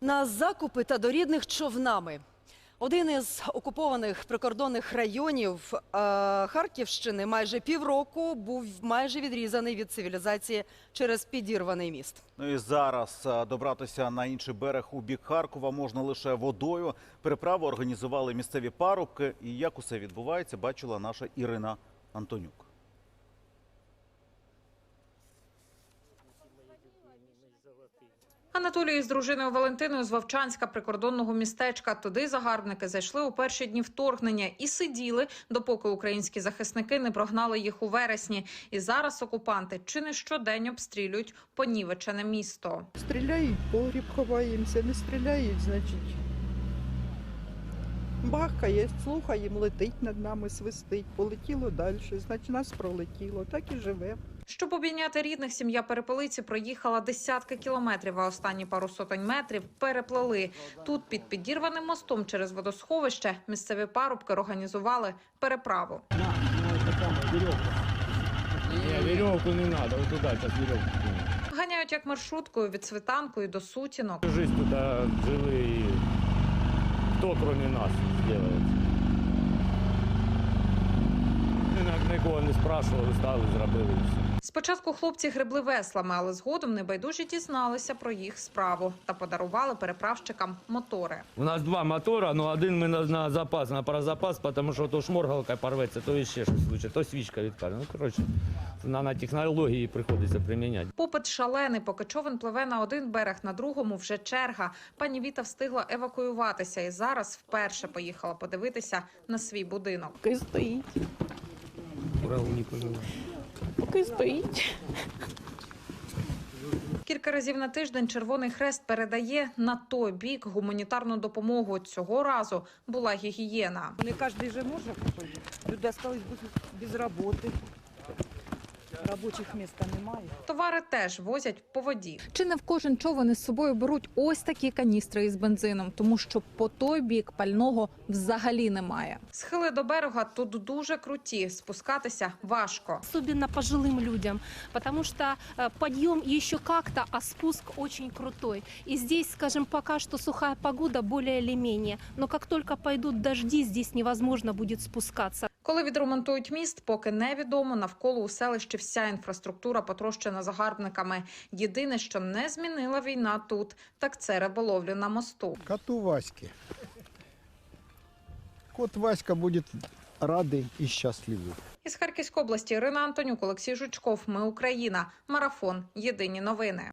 На закупи та до рідних човнами. Один із окупованих прикордонних районів е, Харківщини майже півроку був майже відрізаний від цивілізації через підірваний міст. Ну і зараз е, добратися на інший берег у бік Харкова можна лише водою. Переправу організували місцеві парубки. І як усе відбувається, бачила наша Ірина Антонюк. Анатолій із дружиною Валентиною з Вовчанська прикордонного містечка. Туди загарбники зайшли у перші дні вторгнення і сиділи, допоки українські захисники не прогнали їх у вересні. І зараз окупанти чи не щодень обстрілюють понівечене місто. Стріляють, погріб ховаємося, не стріляють, значить. Бахкає, слухаємо, летить над нами, свистить, полетіло далі, значить нас пролетіло, так і живе. Щоб обійняти рідних, сім'я перепелиці проїхала десятки кілометрів, а останні пару сотень метрів переплели. Тут під підірваним мостом через водосховище місцеві парубки організували переправу. Веревку не сейчас Ганяють як маршруткою від світанкою до сутінок. Жизнь туда жили и кто кроме нас сделает? Ні- Нікого не спрашивали, стали, зробили все. Спочатку хлопці гребли веслами, але згодом небайдужі дізналися про їх справу та подарували переправщикам мотори. У нас два мотора, но один ми на, на запас, на парозапас, тому що то шморгалка порветься, то ще щось случає, то свічка відкаже. Ну, коротше, нанотехнології приходиться приміняти. Попит шалений, поки човен пливе на один берег, на другому вже черга. Пані Віта встигла евакуюватися і зараз вперше поїхала подивитися на свій будинок. Поки стоїть, не поживає. поки стоїть. Кілька разів на тиждень Червоний Хрест передає на той бік гуманітарну допомогу. Цього разу була гігієна. Не кожен же може купити. Люди залишились без роботи Робочих місць немає. Товари теж возять по воді. Чи не в кожен човен із собою беруть ось такі каністри із бензином, тому що по той бік пального взагалі немає. Схили до берега тут дуже круті. Спускатися важко. особенно пожилым людям, потому что э, подъем еще как-то, а спуск очень крутой. И здесь, скажем, пока что сухая погода более или менее, но как только пойдут дожди, здесь невозможно будет спускаться. Коли відремонтують міст, поки невідомо. Навколо у селищі вся інфраструктура потрощена загарбниками. Єдине, що не змінила війна тут, так це риболовлю на мосту. Коту Ваське. Кот Васька будет радий і щасливий. Із Харківської області Ірина Антонюк, Олексій Жучков. Ми Україна. Марафон. Єдині новини.